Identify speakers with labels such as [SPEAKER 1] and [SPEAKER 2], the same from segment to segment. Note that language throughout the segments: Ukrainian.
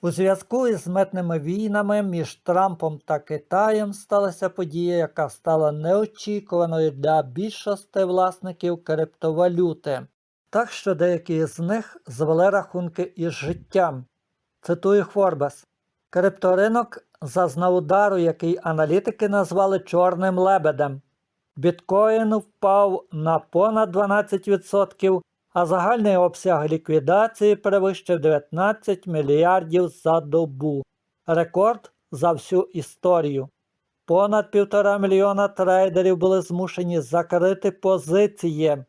[SPEAKER 1] У зв'язку із митними війнами між Трампом та Китаєм сталася подія, яка стала неочікуваною для більшості власників криптовалюти. Так що деякі з них звели рахунки із життям. Цитую Forbes. Крипторинок зазнав удару, який аналітики назвали чорним лебедем. Біткоін впав на понад 12%, а загальний обсяг ліквідації перевищив 19 мільярдів за добу. Рекорд за всю історію. Понад півтора мільйона трейдерів були змушені закрити позиції.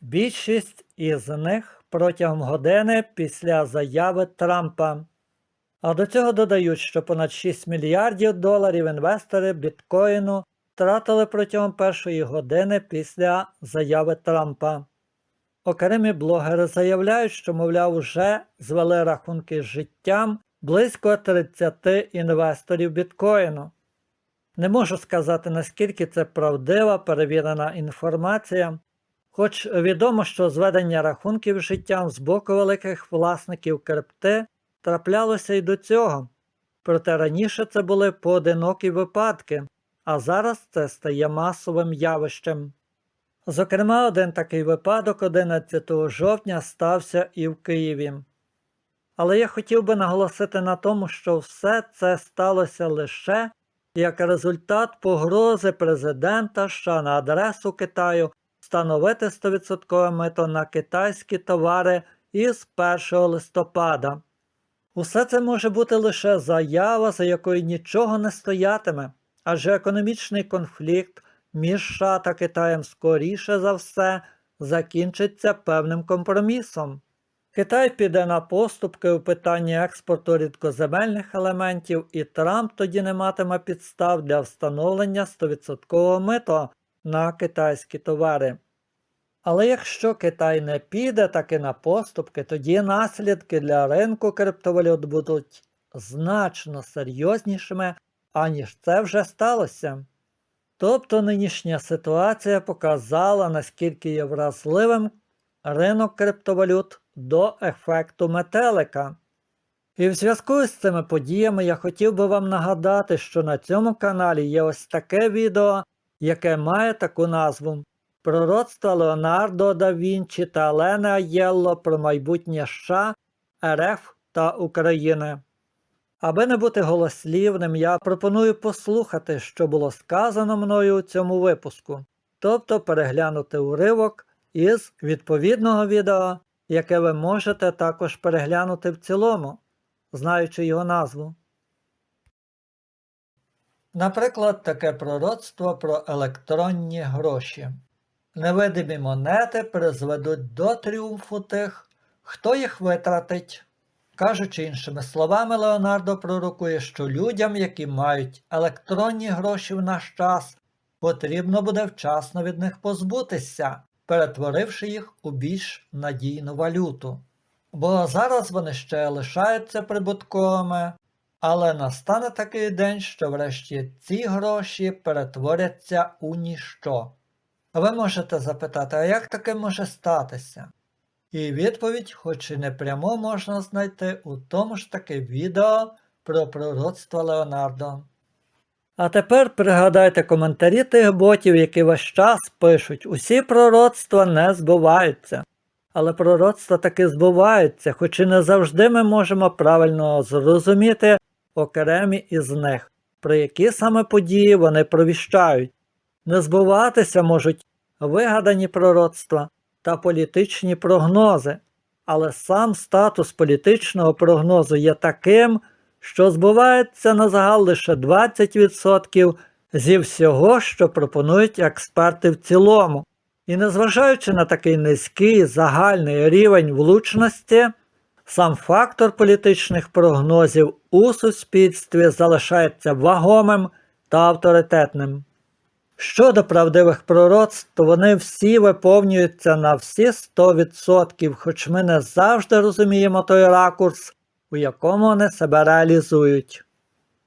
[SPEAKER 1] Більшість із них протягом години після заяви Трампа. А до цього додають, що понад 6 мільярдів доларів інвестори біткоїну втратили протягом першої години після заяви Трампа. Окремі блогери заявляють, що, мовляв, вже звели рахунки з життям близько 30 інвесторів біткоїну. Не можу сказати, наскільки це правдива перевірена інформація, хоч відомо, що зведення рахунків з життям з боку великих власників крипти траплялося й до цього. Проте раніше це були поодинокі випадки, а зараз це стає масовим явищем. Зокрема, один такий випадок 11 жовтня стався і в Києві. Але я хотів би наголосити на тому, що все це сталося лише як результат погрози президента США на адресу Китаю встановити 100% мито на китайські товари із 1 листопада. Усе це може бути лише заява, за якою нічого не стоятиме, адже економічний конфлікт між США та Китаєм скоріше за все закінчиться певним компромісом. Китай піде на поступки у питанні експорту рідкоземельних елементів, і Трамп тоді не матиме підстав для встановлення 100% мито на китайські товари. Але якщо Китай не піде таки на поступки, тоді наслідки для ринку криптовалют будуть значно серйознішими, аніж це вже сталося. Тобто нинішня ситуація показала, наскільки є вразливим ринок криптовалют до ефекту метелика. І в зв'язку з цими подіями я хотів би вам нагадати, що на цьому каналі є ось таке відео, яке має таку назву Пророцтво Леонардо да Вінчі та Олени Аєлло про майбутнє США, РФ та України. Аби не бути голослівним, я пропоную послухати, що було сказано мною у цьому випуску, тобто переглянути уривок із відповідного відео, яке ви можете також переглянути в цілому, знаючи його назву. Наприклад, таке пророцтво про електронні гроші. Невидимі монети призведуть до тріумфу тих, хто їх витратить. Кажучи іншими словами, Леонардо пророкує, що людям, які мають електронні гроші в наш час, потрібно буде вчасно від них позбутися, перетворивши їх у більш надійну валюту. Бо зараз вони ще лишаються прибутковими, але настане такий день, що врешті ці гроші перетворяться у ніщо. Ви можете запитати, а як таке може статися? І відповідь, хоч і не прямо можна знайти у тому ж таки відео про пророцтво Леонардо. А тепер пригадайте коментарі тих ботів, які весь час пишуть, усі пророцтва не збуваються. Але пророцтва таки збуваються, хоч і не завжди ми можемо правильно зрозуміти окремі із них, про які саме події вони провіщають. Не збуватися можуть вигадані пророцтва та політичні прогнози, але сам статус політичного прогнозу є таким, що збувається на загал лише 20% зі всього, що пропонують експерти в цілому. І незважаючи на такий низький загальний рівень влучності, сам фактор політичних прогнозів у суспільстві залишається вагомим та авторитетним. Щодо правдивих пророцтв, то вони всі виповнюються на всі 100%, хоч ми не завжди розуміємо той ракурс, у якому вони себе реалізують.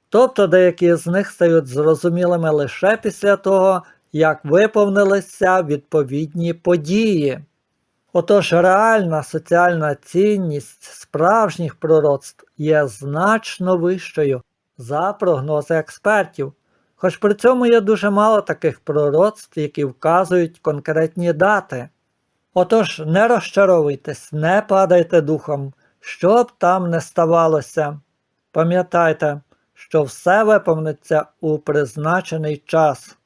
[SPEAKER 1] Тобто деякі з них стають зрозумілими лише після того, як виповнилися відповідні події. Отож реальна соціальна цінність справжніх пророцтв є значно вищою за прогнози експертів, хоч при цьому є дуже мало таких пророцтв, які вказують конкретні дати. Отож, не розчаровуйтесь, не падайте духом, що б там не ставалося. Пам'ятайте, що все виповниться у призначений час.